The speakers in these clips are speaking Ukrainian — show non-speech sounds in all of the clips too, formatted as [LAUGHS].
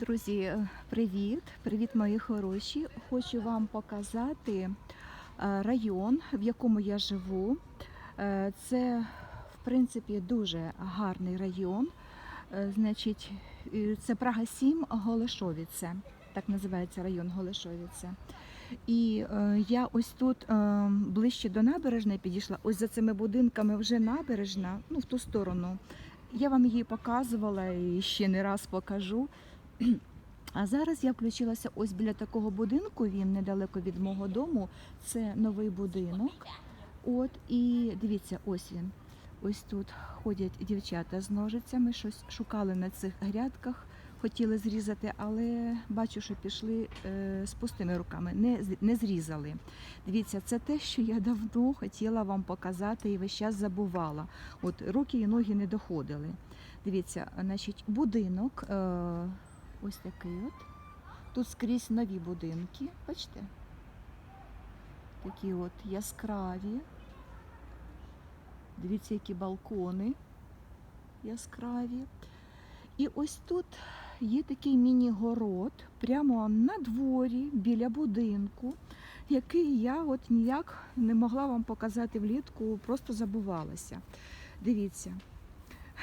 Друзі, е, привіт! Привіт, мої хороші! Хочу вам показати е, район, в якому я живу. Е, Це, в принципі, дуже гарний район. Значить, це Прага 7 Голешовіце. Так називається район Голешовіце. І я ось тут ближче до набережної підійшла. Ось за цими будинками вже набережна, ну в ту сторону. Я вам її показувала і ще не раз покажу. А зараз я включилася ось біля такого будинку. Він недалеко від мого дому. Це новий будинок. От і дивіться, ось він. Ось тут ходять дівчата з ножицями, щось шукали на цих грядках, хотіли зрізати, але бачу, що пішли е, з пустими руками, не, не зрізали. Дивіться, це те, що я давно хотіла вам показати і весь час забувала. От руки і ноги не доходили. Дивіться, значить, будинок е, ось такий от. Тут скрізь нові будинки, бачите? Такі от яскраві. Дивіться, які балкони яскраві. І ось тут є такий міні-город прямо на дворі біля будинку, який я от ніяк не могла вам показати влітку, просто забувалася. Дивіться,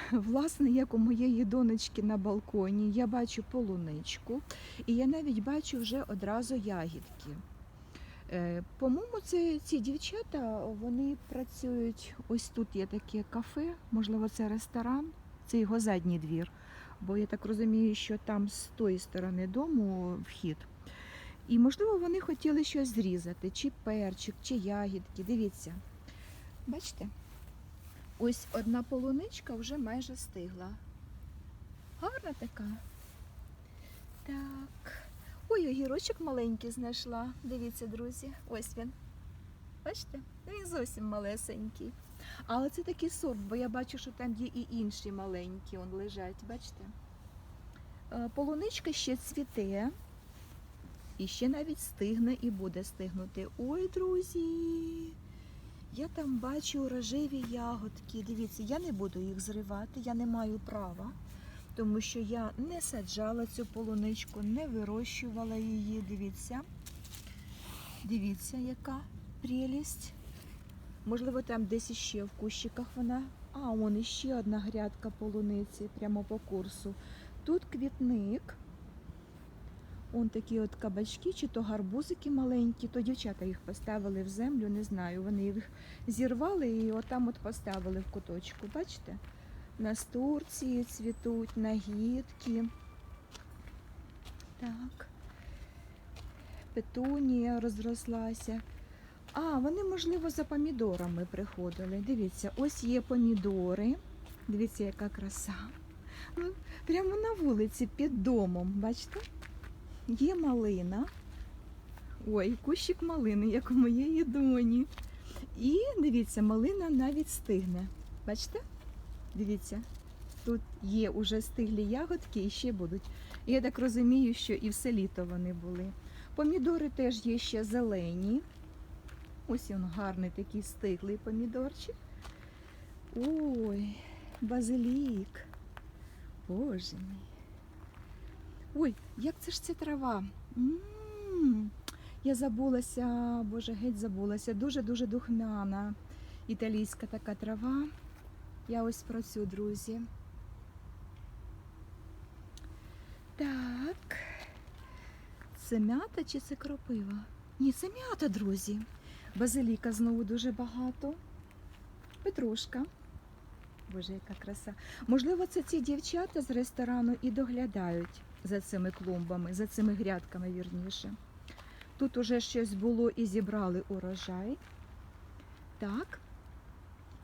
[LAUGHS] власне, як у моєї донечки на балконі, я бачу полуничку, і я навіть бачу вже одразу ягідки. Е, По-моєму, це ці дівчата вони працюють. Ось тут є таке кафе, можливо, це ресторан, це його задній двір. Бо я так розумію, що там з тої сторони дому вхід. І, можливо, вони хотіли щось зрізати, чи перчик, чи ягідки. Дивіться. Бачите? Ось одна полуничка вже майже стигла. Гарна така. Так. Ой, огірочок маленький знайшла. Дивіться, друзі, ось він. Бачите? Він зовсім малесенький. Але це такий сорт, бо я бачу, що там є і інші маленькі он лежать, бачите? Е, Полуничка ще цвіте. І ще навіть стигне і буде стигнути. Ой, друзі! Я там бачу рожеві ягодки. Дивіться, я не буду їх зривати, я не маю права тому що я не саджала цю полуничку, не вирощувала її. Дивіться. Дивіться, яка прелість. Можливо, там десь іще в кущиках вона. А, вон іще одна грядка полуниці прямо по курсу. Тут квітник. Он такі от кабачки, чи то гарбузики маленькі, то дівчата їх поставили в землю, не знаю. Вони їх зірвали і отам от поставили в куточку. Бачите? Настурції цвітуть, нагідки. Так. Петунія розрослася. А, вони, можливо, за помідорами приходили. Дивіться, ось є помідори. Дивіться, яка краса. Прямо на вулиці під домом, бачите? Є малина. Ой, кущик малини, як у моєї доні. І дивіться, малина навіть стигне. Бачите? Дивіться, тут є уже стиглі ягодки і ще будуть. Я так розумію, що і все літо вони були. Помідори теж є ще зелені. Ось він гарний такий стиглий помідорчик. Ой, базилік. Боже мій. Ой, як це ж ця трава? М, Я забулася, боже, геть забулася. Дуже-дуже духмяна. Італійська така трава. Я ось про цю, друзі. Так. Це м'ята чи це кропива? Ні, це м'ята, друзі. Базиліка знову дуже багато. Петрушка. Боже, яка краса. Можливо, це ці дівчата з ресторану і доглядають за цими клумбами, за цими грядками, вірніше. Тут уже щось було і зібрали урожай. Так,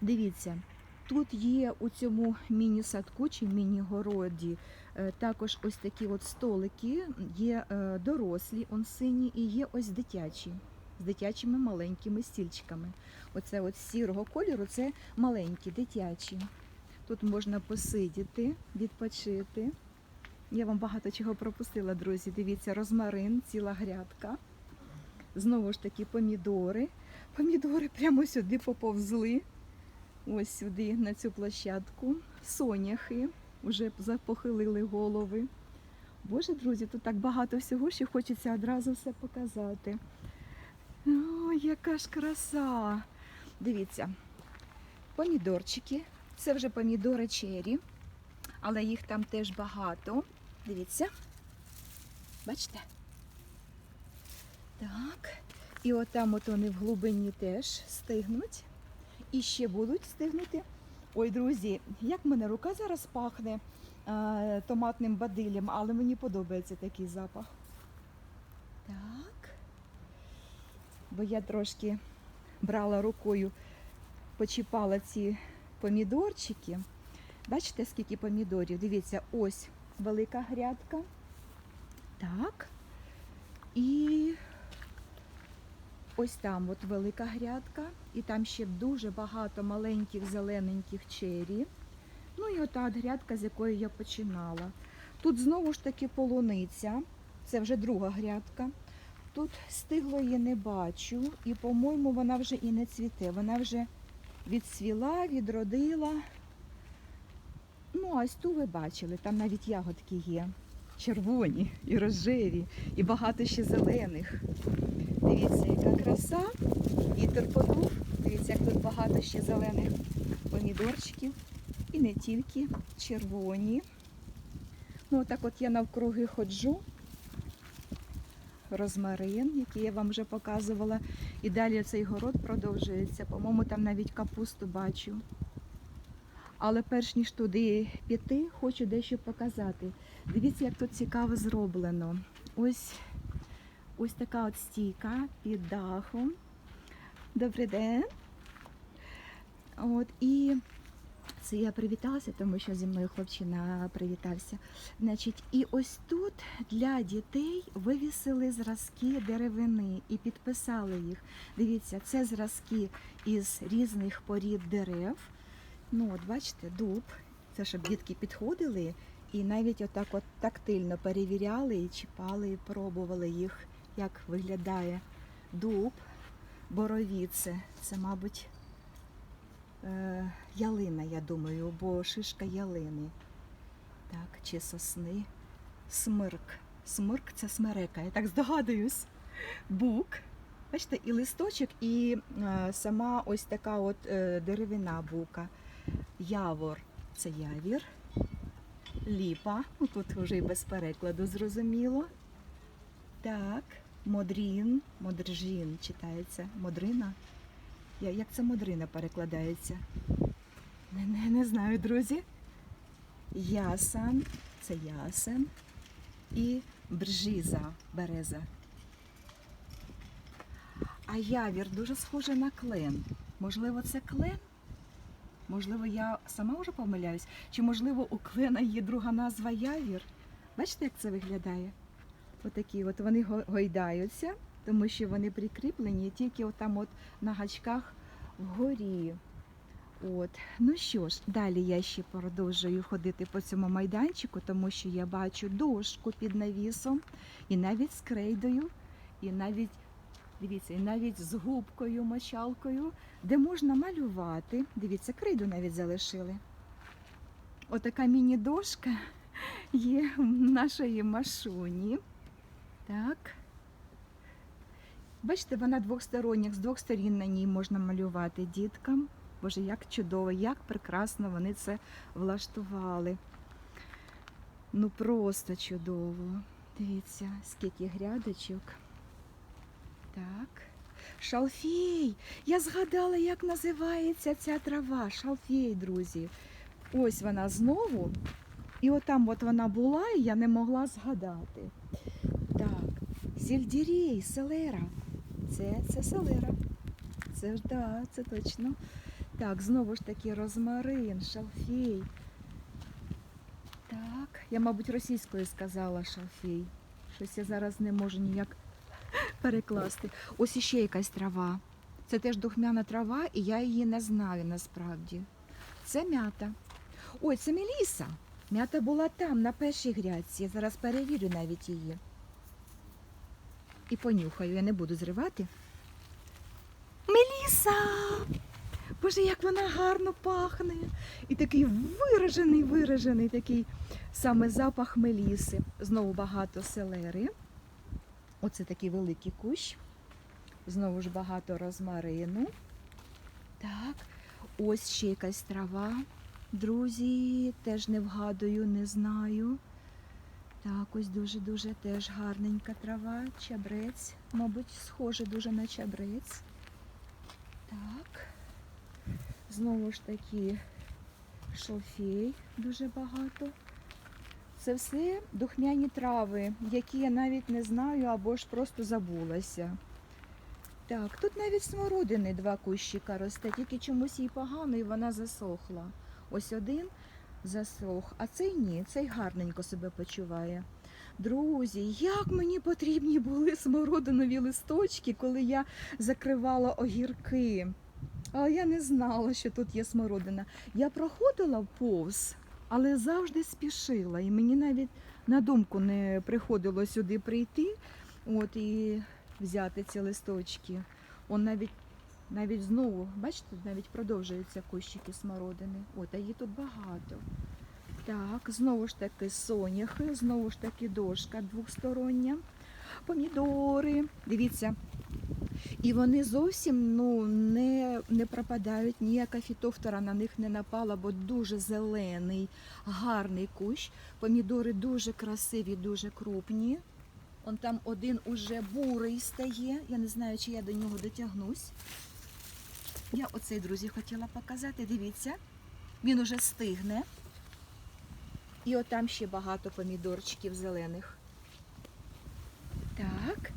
дивіться, Тут є у цьому міні-садку чи міні-городі е, також ось такі от столики, є е, дорослі, он сині, і є ось дитячі, з дитячими маленькими стільчиками. Оце от сірого кольору це маленькі, дитячі. Тут можна посидіти, відпочити. Я вам багато чого пропустила, друзі. Дивіться, розмарин, ціла грядка. Знову ж таки, помідори. Помідори прямо сюди поповзли. Ось сюди, на цю площадку. Соняхи вже запохилили голови. Боже, друзі, тут так багато всього, що хочеться одразу все показати. О, яка ж краса! Дивіться, помідорчики. Це вже помідори чері, але їх там теж багато. Дивіться. Бачите? Так. І отам от вони в глибині теж стигнуть. І ще будуть стигнути. Ой, друзі, як мене рука зараз пахне е, томатним бадилем, але мені подобається такий запах. Так. Бо я трошки брала рукою, почіпала ці помідорчики. Бачите, скільки помідорів? Дивіться, ось велика грядка. Так. І ось там от велика грядка, і там ще дуже багато маленьких зелененьких чері. Ну і ота от грядка, з якої я починала. Тут знову ж таки полуниця, це вже друга грядка. Тут стиглої не бачу, і, по-моєму, вона вже і не цвіте. Вона вже відцвіла, відродила. Ну, ось ту ви бачили, там навіть ягодки є. Червоні і рожеві, і багато ще зелених. Дивіться, яка краса. Вітер подув. Дивіться, як тут багато ще зелених помідорчиків. І не тільки червоні. Ну, отак от я навкруги ходжу. Розмарин, який я вам вже показувала. І далі цей город продовжується. По-моєму, там навіть капусту бачу. Але перш ніж туди піти, хочу дещо показати. Дивіться, як тут цікаво зроблено. Ось, ось така от стійка під дахом. Добрий день. От, і це я привіталася, тому що зі мною хлопчина привітався. Значить, і ось тут для дітей вивісили зразки деревини і підписали їх. Дивіться, це зразки із різних порід дерев. Ну, от бачите, дуб. Це щоб дітки підходили і навіть отак от тактильно перевіряли і чіпали, і пробували їх, як виглядає дуб, боровіце. Це, мабуть, е, ялина, я думаю, бо шишка ялини. Так, чи сосни. Смирк. Смирк це смерека, я так здогадуюсь. Бук. Бачите, і листочок, і е, сама ось така от е, деревина бука. Явор це явір. Ліпа. Ну, тут вже і без перекладу зрозуміло. Так, модрін, модржін читається. Модрина. Як це модрина перекладається? Не, не, не знаю, друзі. Ясан, це ясен. І бржіза, береза. А явір дуже схожий на клен. Можливо, це клен? Можливо, я сама вже помиляюсь? Чи можливо у клена є друга назва явір? Бачите, як це виглядає? Отакі от вони гойдаються, тому що вони прикріплені тільки отам от на гачках вгорі. От. Ну що ж, далі я ще продовжую ходити по цьому майданчику, тому що я бачу дошку під навісом, і навіть з крейдою, і навіть, дивіться, і навіть з губкою, мочалкою, де можна малювати. Дивіться, крейду навіть залишили. Отака міні-дошка є в нашої машуні. Так. Бачите, вона двохстороння, з двох сторін на ній можна малювати діткам. Боже, як чудово, як прекрасно вони це влаштували. Ну просто чудово. Дивіться, скільки грядочок. Так. Шалфей! Я згадала, як називається ця трава. Шалфей, друзі. Ось вона знову. І отам от вона була, і я не могла згадати. Так, сельдерей, селера. Це, це селера. Це ж да, це точно. Так, знову ж таки розмарин, шалфей. Так, я, мабуть, російською сказала шалфей. Щось я зараз не можу ніяк перекласти. Ось іще якась трава. Це теж духмяна трава, і я її не знаю насправді. Це м'ята. Ой, це меліса. М'ята була там, на першій грядці. Я зараз перевірю навіть її. І понюхаю, я не буду зривати. Меліса! Боже, як вона гарно пахне. І такий виражений, виражений такий саме запах меліси. Знову багато селери. Оце такий великий кущ. Знову ж багато розмарину. Так, ось ще якась трава. Друзі, теж не вгадую, не знаю. Так, ось дуже-дуже теж гарненька трава, чабрець, мабуть, схоже дуже на чабрець. Так. Знову ж таки шофей дуже багато. Це все духмяні трави, які я навіть не знаю або ж просто забулася. Так, тут навіть смородини два кущика росте, тільки чомусь їй погано і вона засохла. Ось один засох, а цей ні, цей гарненько себе почуває. Друзі, як мені потрібні були смородинові листочки, коли я закривала огірки. А я не знала, що тут є смородина. Я проходила повз, але завжди спішила. І мені навіть на думку не приходило сюди прийти от, і взяти ці листочки. Он навіть, навіть знову, бачите, навіть продовжуються кущики смородини. От, а її тут багато. Так, знову ж таки соняхи, знову ж таки дошка двохстороння. Помідори. Дивіться. І вони зовсім ну, не, не пропадають, ніяка фітофтора на них не напала, бо дуже зелений, гарний кущ. Помідори дуже красиві, дуже крупні. Он там один уже бурий стає. Я не знаю, чи я до нього дотягнусь. Я оцей, друзі, хотіла показати. Дивіться, він уже стигне. І отам ще багато помідорчиків зелених. Так.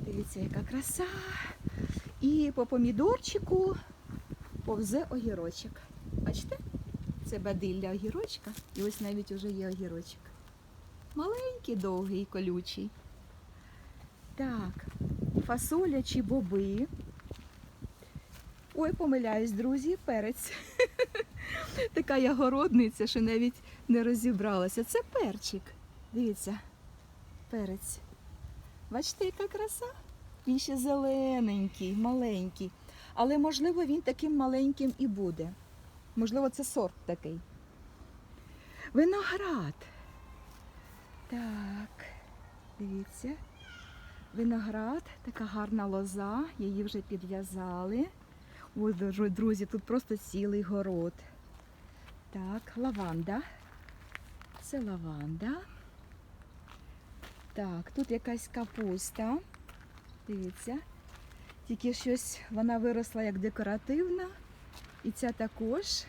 Дивіться, яка краса. І по помідорчику повзе огірочок. Бачите? Це бадилля огірочка. І ось навіть уже є огірочок. Маленький, довгий, колючий. Так, фасоля чи боби. Ой, помиляюсь, друзі, перець. [LAUGHS] Така я городниця, що навіть не розібралася. Це перчик. Дивіться, перець. Бачите, яка краса? Він ще зелененький, маленький. Але, можливо, він таким маленьким і буде. Можливо, це сорт такий. Виноград. Так, дивіться. Виноград, така гарна лоза, її вже підв'язали. Ой, друзі, тут просто цілий город. Так, лаванда. Це лаванда. Так, тут якась капуста. Дивіться. Тільки щось вона виросла як декоративна. І ця також.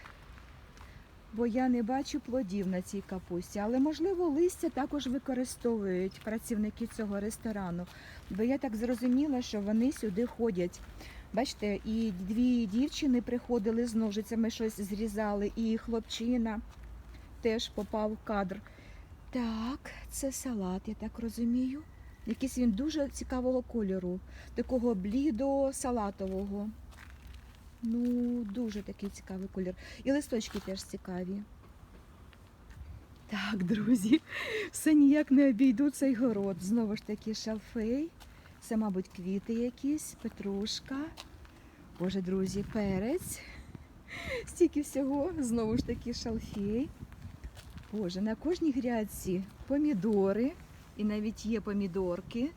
Бо я не бачу плодів на цій капусті. Але, можливо, листя також використовують працівники цього ресторану. Бо я так зрозуміла, що вони сюди ходять. Бачите, і дві дівчини приходили з ножицями, щось зрізали, і хлопчина теж попав в кадр. Так, це салат, я так розумію. Якийсь він дуже цікавого кольору, такого блідо-салатового. Ну, дуже такий цікавий колір. І листочки теж цікаві. Так, друзі, все ніяк не обійду цей город. Знову ж таки, шалфей. Це, мабуть, квіти якісь, петрушка. Боже, друзі, перець. Стільки всього, знову ж таки, шалфей. Боже, на кожній грядці помідори, і навіть є помідорки.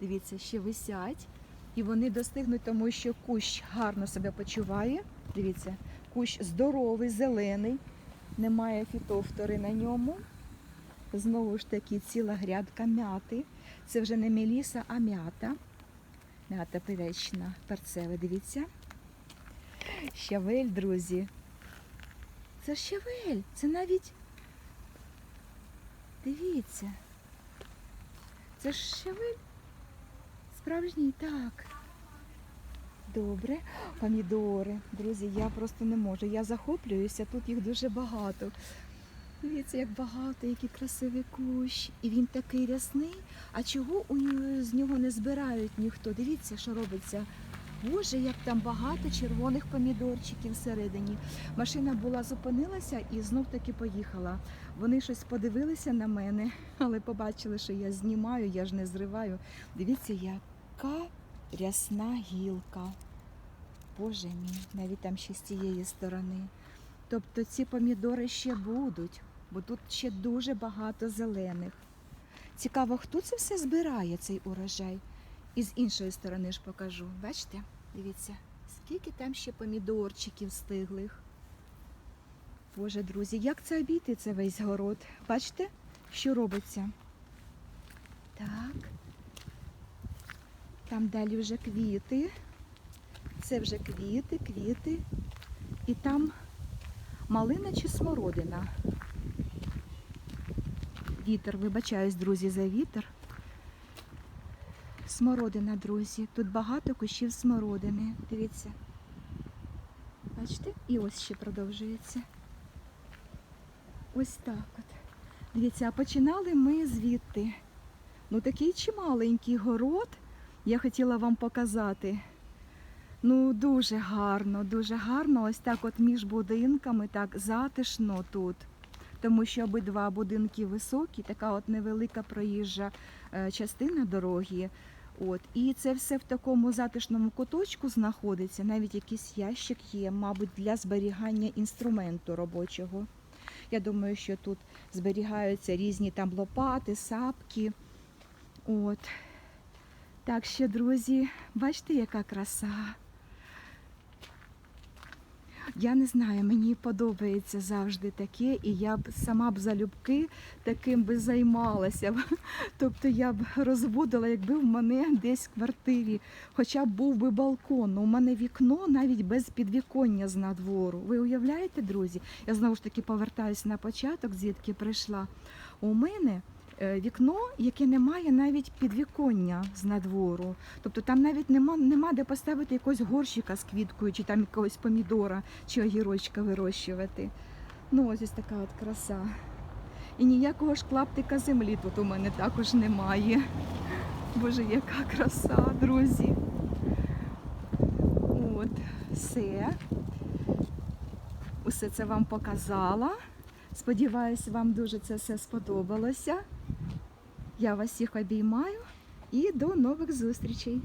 Дивіться, ще висять. І вони достигнуть, тому що кущ гарно себе почуває. Дивіться, кущ здоровий, зелений, немає фітофтори на ньому. Знову ж таки, ціла грядка м'яти. Це вже не меліса, а м'ята. М'ята пивечна, перцева, дивіться. Щавель, друзі. Це щавель, це навіть. Дивіться. Це ж щавель. Справжній так. Добре. Помідори. Друзі, я просто не можу. Я захоплююся, тут їх дуже багато. Дивіться, як багато, який красивий кущ. І він такий рясний. А чого у нього, з нього не збирають ніхто? Дивіться, що робиться. Боже, як там багато червоних помідорчиків всередині. Машина була зупинилася і знов таки поїхала. Вони щось подивилися на мене, [LAUGHS] але побачили, що я знімаю, я ж не зриваю. Дивіться, яка рясна гілка. Боже мій, навіть там ще з цієї сторони. Тобто ці помідори ще будуть, бо тут ще дуже багато зелених. Цікаво, хто це все збирає, цей урожай. І з іншої сторони ж покажу. Бачите? Дивіться, скільки там ще помідорчиків стиглих. Боже, друзі, як це обійти це весь город? Бачите, що робиться? Так. Там далі вже квіти. Це вже квіти, квіти. І там малина чи смородина. Вітер, вибачаюсь, друзі, за вітер. Смородина, друзі. Тут багато кущів смородини. Дивіться. Бачите? І ось ще продовжується. Ось так от. Дивіться, а починали ми звідти. Ну, такий чималенький город. Я хотіла вам показати. Ну, дуже гарно, дуже гарно. Ось так от між будинками, так затишно тут. Тому що обидва будинки високі, така от невелика проїжджа е, частина дороги. От. І це все в такому затишному куточку знаходиться. Навіть якийсь ящик є, мабуть, для зберігання інструменту робочого. Я думаю, що тут зберігаються різні там лопати, сапки. От. Так що, друзі, бачите, яка краса. Я не знаю, мені подобається завжди таке, і я б сама б залюбки таким би займалася. [LAUGHS] Тобто я б розводила, якби в мене десь в квартирі, хоча б був би балкон. Ну, У мене вікно навіть без підвіконня з надвору. Ви уявляєте, друзі? Я знову ж таки повертаюся на початок, звідки прийшла. У мене вікно, яке не має навіть підвіконня з надвору. Тобто там навіть нема, нема де поставити якогось горщика з квіткою, чи там якогось помідора, чи огірочка вирощувати. Ну, ось ось така от краса. І ніякого ж клаптика землі тут у мене також немає. Боже, яка краса, друзі. От, все. Усе це вам показала. Сподіваюсь, вам дуже це все сподобалося. Я вас всіх обіймаю і до нових зустрічей.